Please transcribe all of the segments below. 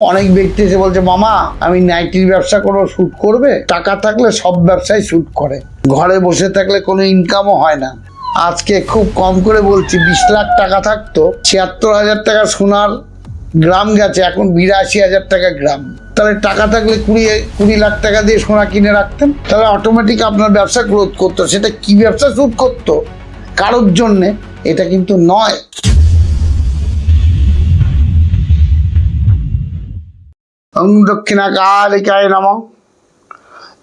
অনেক ব্যক্তি এসে বলছে, মামা, আমি নাইটির ব্যবসা করব শ্যুট করবে? টাকা থাকলে সব ব্যবসায় শ্যুট করে। ঘরে বসে থাকলে কোনো ইনকামও হয় না। আজকে খুব কম করে বলছি, বিশ লাখ টাকা থাকতো, ছিয়াত্তর হাজার টাকা সোনার গ্রাম গেছে, এখন বিরাশি হাজার টাকা গ্রাম। তাহলে টাকা থাকলে কুড়ি কুড়ি লাখ টাকা দিয়ে সোনা কিনে রাখতেন? তাহলে অটোমেটিক আপনার ব্যবসা গ্রোথ করতো। সেটা কি ব্যবসা শুট করতো? কারোর জন্যে এটা কিন্তু নয়। ওং দক্ষিণাকালিকায় নম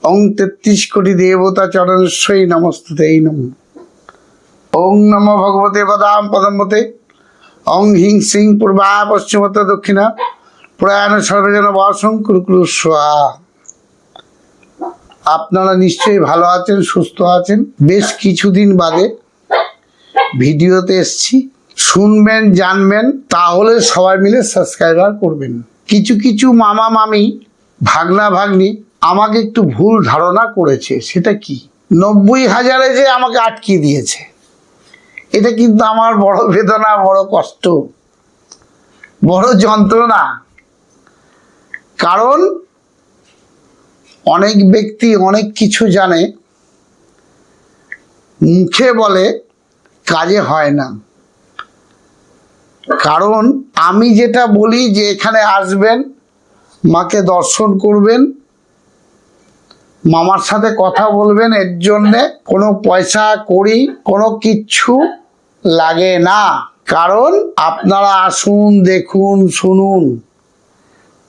ওং তেত্রিশ কোটি দেবতা চরণস্বই নমস্তুতে এই নম ওং নম ভগবতে পদাম পদমতে ওং হিং সিং পূর্বা পশ্চিমত দক্ষিণা প্রয়াণ সর্বজন বাসং কুরুকুরু আপনারা নিশ্চয়ই ভালো আছেন, সুস্থ আছেন। বেশ কিছুদিন বাদে ভিডিওতে এসছি। শুনবেন, জানবেন, তাহলে সবাই মিলে সাবস্ক্রাইবার করবেন। কিছু কিছু মামা মামি, ভাগনা ভাগ্নি আমাকে একটু ভুল ধারণা করেছে, সেটা কি? নব্বই হাজারে যে আমাকে আটকে দিয়েছে, এটা কিন্তু আমার বড় বেদনা, বড় কষ্ট, বড় যন্ত্রণা। কারণ অনেক ব্যক্তি অনেক কিছু জানে, মুখে বলে, কাজে হয় না। কারণ আমি যেটা বলি যে এখানে আসবেন, মাকে দর্শন করবেন, মামার সাথে কথা বলবেন, এর জন্যে কোনো পয়সা করি কোনো কিচ্ছু লাগে না। কারণ আপনারা আসুন, দেখুন, শুনুন।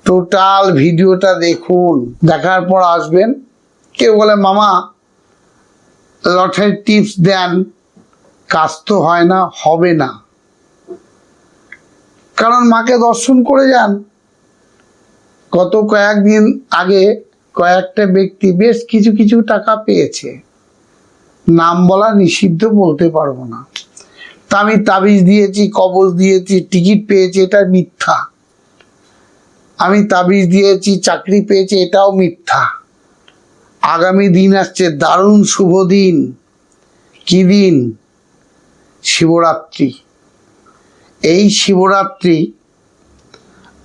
টোটাল ভিডিওটা দেখুন। দেখার পর আসবেন। কেউ বলে, মামা লটের টিপস দেন। কাজ তো হয় না, হবে না। কারণ মাকে দর্শন করে যান। গত কয়েকদিন আগে কয়েকটা ব্যক্তি বেশ কিছু কিছু টাকা পেয়েছে। নাম বলা নিষিদ্ধ বলতে পারব না। তা আমি তাবিজ দিয়েছি, কবজ দিয়েছি, টিকিট পেয়েছি, এটা মিথ্যা। আমি তাবিজ দিয়েছি, চাকরি পেয়েছি, এটাও মিথ্যা। আগামী দিন আসছে, দারুণ শুভ দিন। কি দিন? শিবরাত্রি। এই শিবরাত্রি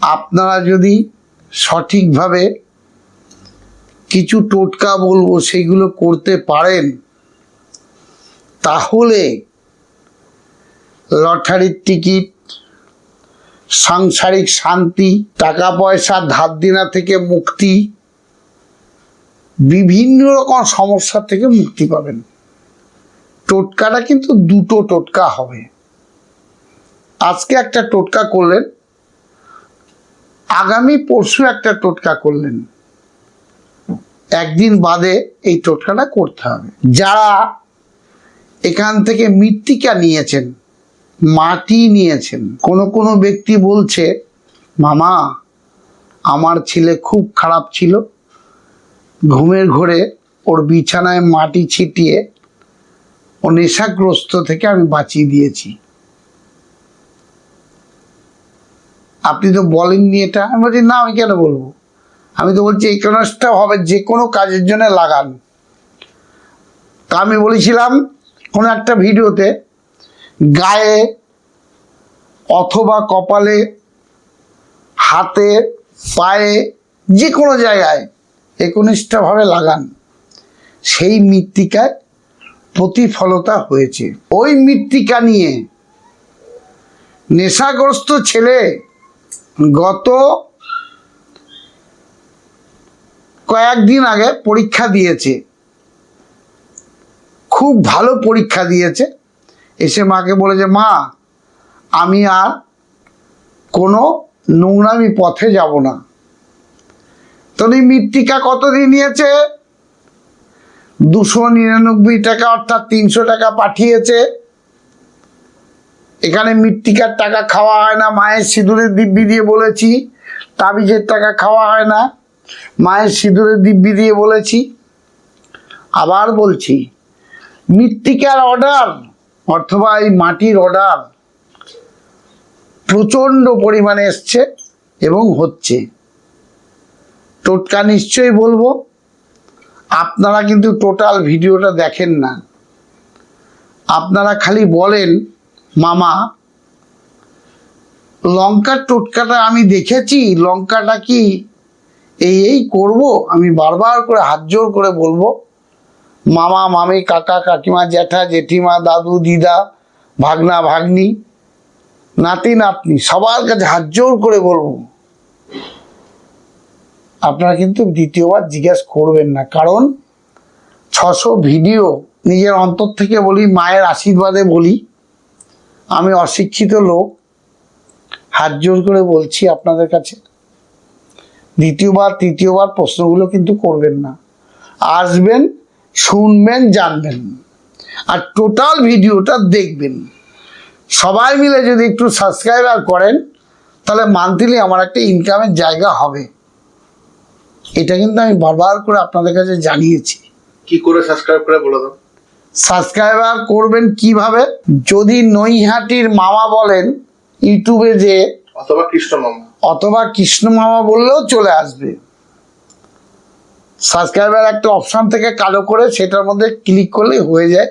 আপনারা যদি সঠিকভাবে কিছু টোটকা বলব, সেগুলো করতে পারেন, তাহলে লটারির টিকিট, সাংসারিক শান্তি, টাকা পয়সা ধার দেনা থেকে মুক্তি, বিভিন্ন রকম সমস্যা থেকে মুক্তি পাবেন। টোটকাটা কিন্তু দুটো টোটকা হবে। আজকে একটা টোটকা করলেন, আগামী পরশু একটা টোটকা করলেন। একদিন বাদে এই টোটকাটা করতে হবে। যারা এখান থেকে মৃত্তিকা নিয়েছেন, মাটি নিয়েছেন, কোনো কোনো ব্যক্তি বলছে, মামা, আমার ছেলে খুব খারাপ ছিল, ঘুমের ঘোরে ওর বিছানায় মাটি ছিটিয়ে ও নেশাগ্রস্ত থেকে আমি বাঁচিয়ে দিয়েছি। আপনি তো বলেননি এটা। আমি বলছি, না, আমি কেন বলব? আমি তো বলছি কাজটা হবে যে কোনো কাজের জন্য লাগান। তা আমি বলেছিলাম কোনো একটা ভিডিওতে, গায়ে অথবা কপালে, হাতে, পায়ে যে কোনো জায়গায় একনিষ্ঠভাবে লাগান। সেই মৃত্তিকায় প্রতিফলতা হয়েছে। ওই মৃত্তিকা নিয়ে নেশাগ্রস্ত ছেলে গত কয়েকদিন আগে পরীক্ষা দিয়েছে। খুব ভালো পরীক্ষা দিয়েছে। এসে মাকে বলেছে মা, আমি আর কোনো নোংরামি পথে যাব না। তো এই মৃত্তিকা কতদিন নিয়েছে? দুশো নিরানব্বই টাকা অর্থাৎ তিনশো টাকা পাঠিয়েছে। এখানে মৃত্তিকার টাকা খাওয়া হয় না, মায়ের সিঁদুরের দিব্যি দিয়ে বলেছি, তাবিজের টাকা খাওয়া হয় না, মায়ের সিঁদুরের দিব্যি দিয়ে বলেছি। আবার বলছি, মৃত্তিকার অর্ডার, অথবা এই মাটির অর্ডার প্রচণ্ড পরিমাণে এসছে এবং হচ্ছে। টোটকা নিশ্চয়ই বলব, আপনারা কিন্তু টোটাল ভিডিওটা দেখেন না। আপনারা খালি বলেন মামা, লঙ্কার টোটকাটা আমি দেখেছি, লঙ্কাটা কি এই এই করব? আমি বারবার করে হাত জোর করে বলব, মামা, মামি, কাকা, কাকিমা, জ্যাঠা, জেঠিমা, দাদু, দিদা, ভাগনা, ভাগ্নি, নাতি, নাতনি, সবার কাছে হাত জোর করে বলব। আপনারা কিন্তু দ্বিতীয়বার জিজ্ঞেস করবেন না, কারণ ছশো ভিডিও নিজের অন্তর থেকে বলি, মায়ের আশীর্বাদে বলি আমি অশিক্ষিত লোক, হাত জোর করে বলছি আপনাদের কাছে। দ্বিতীয়বার, তৃতীয়বার প্রশ্নগুলো কিন্তু করবেন না। আসবেন, শুনবেন, জানবেন। আর টোটাল ভিডিওটা দেখবেন। সবাই মিলে যদি একটু সাবস্ক্রাইবার করেন, তাহলে মান্থলি আমার একটা ইনকামের জায়গা হবে। এটা কিন্তু আমি বারবার করে আপনাদের কাছে জানিয়েছি। কি করে সাবস্ক্রাইব করে বলে দাও? সাবস্ক্রাইবার করবেন কীভাবে? যদি নৈহাটির মামা বলেন ইউটিউবে যে অথবা কৃষ্ণ মামা। অথবা কৃষ্ণ মামা বললেও চলে আসবে। সাবস্ক্রাইবার একটা অপশন থেকে কালো করে সেটার মধ্যে ক্লিক করলে হয়ে যায়।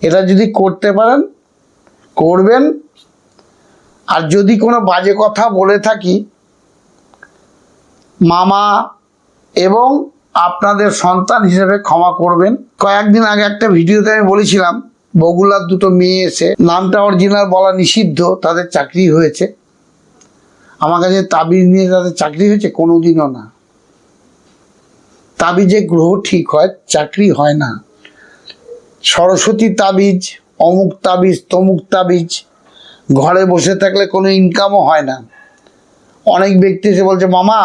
এটা যদি করতে পারেন করবেন। আর যদি কোনো বাজে কথা বলে থাকি মামা এবং আপনাদের সন্তান হিসেবে ক্ষমা করবেন। কয়েকদিন আগে একটা ভিডিওতে আমি বলেছিলাম, বগুলার দুটো মেয়ে এসে, নামটা অরিজিনাল বলা নিষিদ্ধ, তাদের চাকরি হয়েছে। আমার কাছে তাবিজ নিয়ে তাদের চাকরি হয়েছে, কোনোদিনও না। তাবিজে গ্রহ ঠিক হয়, চাকরি হয় না। সরস্বতী তাবিজ, অমুক তাবিজ, তমুক তাবিজ, ঘরে বসে থাকলে কোনো ইনকামও হয় না। অনেক ব্যক্তি এসে বলছে, মামা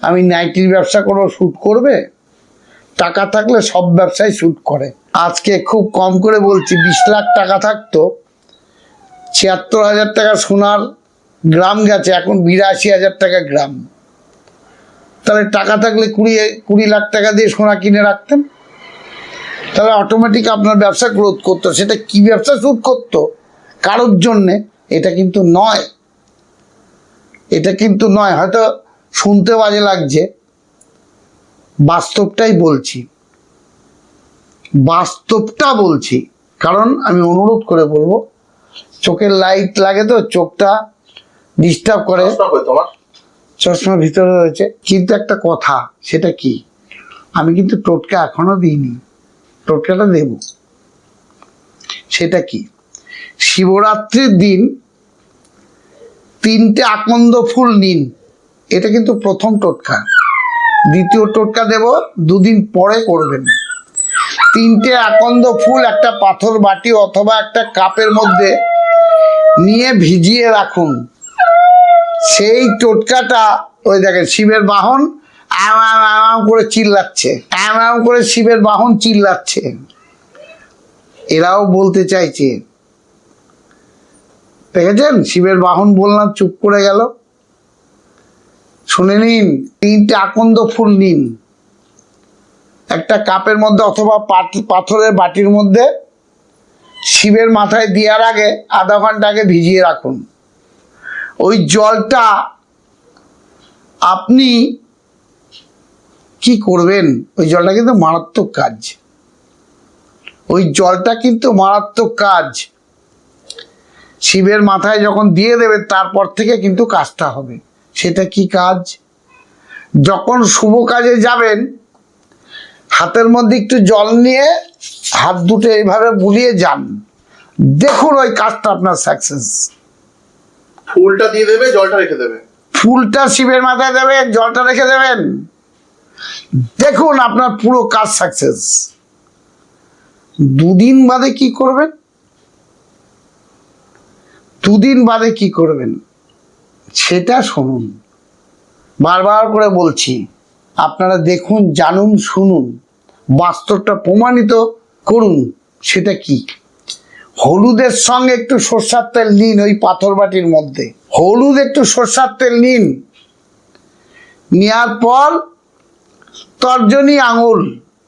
আমি নাইটির ব্যবসা করো শ্যুট করবে? টাকা থাকলে সব ব্যবসায় শ্যুট করে। আজকে খুব কম করে বলছি, বিশ লাখ টাকা থাকতো। ছিয়াত্তর হাজার টাকা সোনার গ্রাম গেছে, এখন বিরাশি হাজার টাকা গ্রাম। তাহলে টাকা থাকলে কুড়ি কুড়ি লাখ টাকা দিয়ে সোনা কিনে রাখতেন? তাহলে অটোমেটিক আপনার ব্যবসা গ্রোথ করতো। সেটা কি ব্যবসা শুট করতো? কারোর জন্যে, এটা কিন্তু নয়। এটা কিন্তু নয়। হয়তো শুনতে বাজে লাগছে। বাস্তবটাই বলছি। বাস্তবটা বলছি। কারণ আমি অনুরোধ করে বলব চোখের লাইট লাগে তো চোখটা ডিস্টার্ব করে। চশমার ভিতরে রয়েছে। কিন্তু একটা কথা সেটা কি? আমি কিন্তু টোটকা এখনও দিইনি। টোটকাটা দেব। সেটা কি? শিবরাত্রির দিন তিনটে আকন্দ ফুল নিন। এটা কিন্তু প্রথম টোটকা। দ্বিতীয় টোটকা দেব, দুদিন পরে করবেন। তিনটে আকন্দ ফুল, একটা পাথর বাটি অথবা একটা কাপের মধ্যে নিয়ে ভিজিয়ে রাখুন। সেই টোটকাটা, ওই দেখেন শিবের বাহন, আম আম করে চিল্লাচ্ছে। আম আম করে শিবের বাহন চিল্লাচ্ছে। এরাও বলতে চাইছে। দেখেছেন? শিবের বাহন বললাম, চুপ করে গেল। শুনে নিন, তিনটে আকন্দ ফুল নিন। একটা কাপের মধ্যে অথবা পাথরের বাটির মধ্যে শিবের মাথায় দেওয়ার আগে আধা ঘণ্টা আগে ভিজিয়ে রাখুন। ওই জলটা আপনি কি করবেন? ওই জলটা কিন্তু মারাত্মক কাজ। ওই জলটা কিন্তু মারাত্মক কাজ। শিবের মাথায় যখন দিয়ে দেবে তারপর থেকে কিন্তু কাজটা হবে। সেটা কি কাজ? যখন শুভ কাজে যাবেন হাতের মধ্যে একটু জল নিয়ে হাত দুটো এইভাবে বুলিয়ে যান। দেখুন ওই কাজটা আপনার সাকসেস ফুলটা দিয়ে দেবে জলটা রেখে দেবে। ফুলটা শিবের মাথায় দেবেন জলটা রেখে দেবেন। দেখুন আপনার পুরো কাজ সাকসেস দুদিন বাদে কি করবেন? দুদিন বাদে কি করবেন? সেটা শুনুন। বারবার করে বলছি, আপনারা দেখুন, জানুন, শুনুন। বাস্তবটা প্রমাণিত করুন, সেটা কি? হলুদের সঙ্গে একটু সর্ষার তেল নিন ওই পাথর বাটির মধ্যে। হলুদ একটু সর্ষার তেল নিন। নেওয়ার পর তর্জনী আঙুল,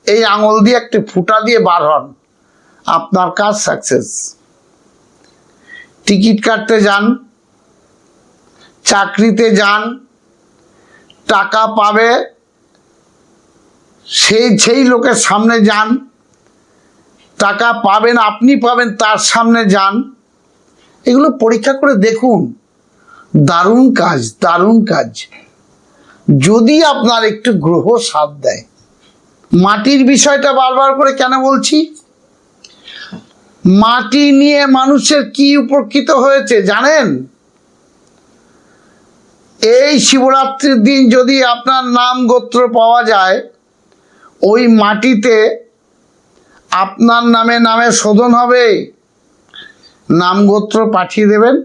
এই আঙুল দিয়ে একটি ফুটা দিয়ে বার হন। আপনার কাজ সাকসেস টিকিট কাটতে যান চাকরিতে যান, টাকা পাবে, সেই সেই লোকের সামনে যান, টাকা পাবেন, আপনি পাবেন, তার সামনে যান, এগুলো পরীক্ষা করে দেখুন। দারুণ কাজ দারুণ কাজ। যদি আপনার একটু গ্রহ সাথ দেয়, মাটির বিষয়টা বারবার করে কেন বলছি? মাটি নিয়ে মানুষের কি উপকৃত হয়েছে, জানেন? এই শিবরাত্রির দিন যদি আপনার নাম গোত্র পাওয়া যায়, ওই মাটিতে আপনার নামে নামে শোধন হবে। নাম গোত্র পাঠিয়ে দেবেন।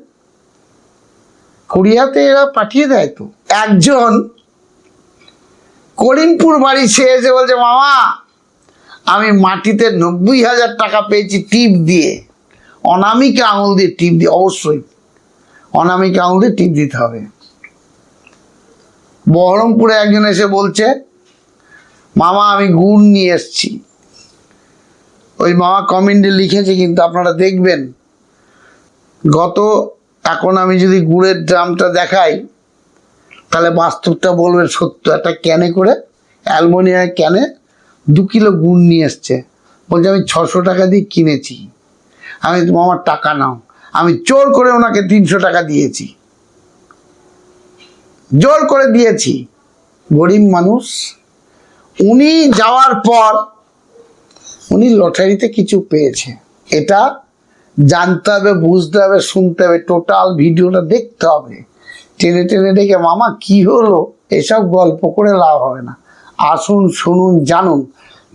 কোরিয়াতে এরা পাঠিয়ে দেয় তো। একজন করিমপুর বাড়ি সে এসে বলছে, মামা, আমি মাটিতে নব্বই হাজার টাকা পেয়েছি টিপ দিয়ে। অনামিকা আঙুল দিয়ে টিপ দিয়ে, অবশ্যই অনামিকা আঙুল দিয়ে টিপ দিতে হবে। বহরমপুরে একজন এসে বলছে, মামা, আমি গুড় নিয়ে এসছি। ওই মামা কমেন্টে লিখেছে, কিন্তু আপনারা দেখবেন, গত, এখন আমি যদি গুড়ের ড্রামটা দেখাই, তাহলে বাস্তবটা বলবেন সত্য। একটা ক্যানে করে অ্যালমোনিয়াম ক্যানে দু কিলো গুড় নিয়ে এসছে। বলছে, আমি ছশো টাকা দিয়ে কিনেছি। আমি তো আমার টাকা নাও। আমি চোর করে ওনাকে তিনশো টাকা দিয়েছি। জোর করে দিয়েছি। গরিব মানুষ, উনি যাওয়ার পর উনি লটারিতে কিছু পেয়েছে। এটা জানতে হবে, বুঝতে হবে, শুনতে হবে, টোটাল ভিডিওটা দেখতে হবে। টেনে টেনে ডেকে মামা, কি হলো? এসব গল্প করে লাভ হবে না। আসুন, শুনুন, জানুন।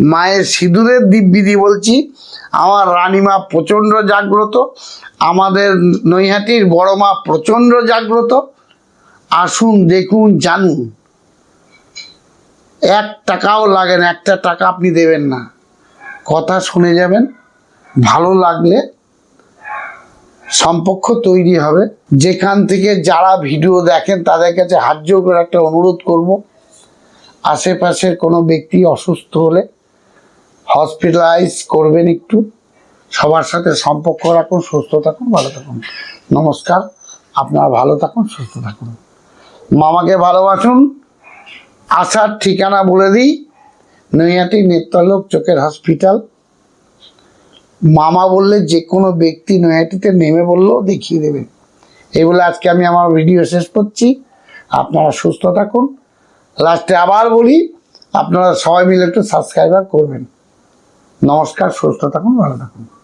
মায়ের সিঁদুরের দিব্যিদি বলছি, আমার রানীমা প্রচণ্ড জাগ্রত, আমাদের নৈহাটির বড় মা প্রচণ্ড জাগ্রত আসুন, দেখুন, জানুন। এক টাকাও লাগে না, একটা টাকা আপনি দেবেন না। কথা শুনে যাবেন, ভালো লাগলে সম্পর্ক তৈরি হবে। যেখান থেকে যারা ভিডিও দেখেন, তাদের কাছে হাত করে একটা অনুরোধ করব, আশেপাশের কোনো ব্যক্তি অসুস্থ হলে হসপিটালাইজ করবেন একটু। সবার সাথে সম্পর্ক রাখুন, সুস্থ থাকুন, ভালো থাকুন। নমস্কার, আপনারা ভালো থাকুন, সুস্থ থাকুন। মামাকে ভালোবাসুন। আসার ঠিকানা বলে দিই, নৈহাটি নেত্রলোক চোখের হসপিটাল। মামা বললে যে কোনো ব্যক্তি নৈহাটিতে নেমে বললেও দেখিয়ে দেবে। এই বলে আজকে আমি আমার ভিডিও শেষ করছি। আপনারা সুস্থ থাকুন। লাস্টে আবার বলি, আপনারা সবাই মিলে একটু সাবস্ক্রাইবার করবেন। নমস্কার, সুস্থ থাকুন, ভালো থাকুন।